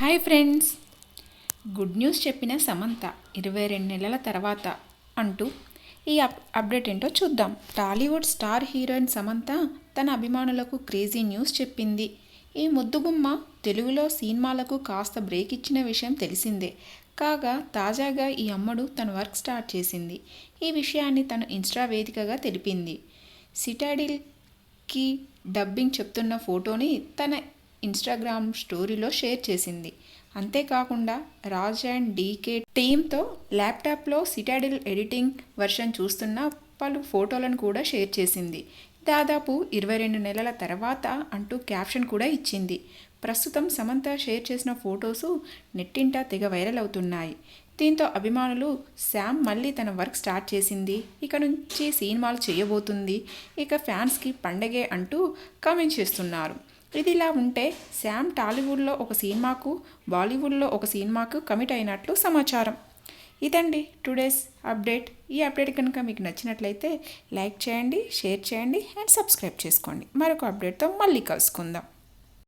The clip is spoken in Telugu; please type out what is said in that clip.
Hi friends. గుడ్ న్యూస్ చెప్పిన సమంత ఇరవై రెండు నెలల తర్వాత అంటూ ఈ అప్ అప్డేట్ ఏంటో చూద్దాం. టాలీవుడ్ స్టార్ హీరోయిన్ సమంత తన అభిమానులకు క్రేజీ న్యూస్ చెప్పింది. ఈ ముద్దుగుమ్మ తెలుగులో సినిమాలకు కాస్త బ్రేక్ ఇచ్చిన విషయం తెలిసిందే. కాగా తాజాగా ఈ అమ్మడు తన వర్క్ స్టార్ట్ చేసింది. ఈ విషయాన్ని తను ఇన్స్టా వేదికగా తెలిపింది. సిటాడిల్కి డబ్బింగ్ చెప్తున్న ఫోటోని తన ఇన్స్టాగ్రామ్ స్టోరీలో షేర్ చేసింది. అంతేకాకుండా రాజ్ అండ్ డీకే టీంతో ల్యాప్టాప్లో సిటాడిల్ ఎడిటింగ్ వర్షన్ చూస్తున్న పలు ఫోటోలను కూడా షేర్ చేసింది. దాదాపు ఇరవై రెండు నెలల తర్వాత అంటూ క్యాప్షన్ కూడా ఇచ్చింది. ప్రస్తుతం సమంత షేర్ చేసిన ఫొటోసు నెట్టింట తెగ వైరల్ అవుతున్నాయి. దీంతో అభిమానులు శామ్ మళ్ళీ తన వర్క్ స్టార్ట్ చేసింది. ఇక నుంచి సినిమాలు చేయబోతుంది. ఇక ఫ్యాన్స్కి పండగే అంటూ కామెంట్ చేస్తున్నారు. ఇది ఇలా ఉంటే శామ్ టాలీవుడ్లో ఒక సినిమాకు బాలీవుడ్లో ఒక సినిమాకు కమిట్ అయినట్లు సమాచారం. ఇదండి టుడేస్ అప్డేట్. ఈ అప్డేట్ కనుక మీకు నచ్చినట్లయితే లైక్ చేయండి షేర్ చేయండి అండ్ సబ్స్క్రైబ్ చేసుకోండి. మరొక అప్డేట్తో మళ్ళీ కలుసుకుందాం.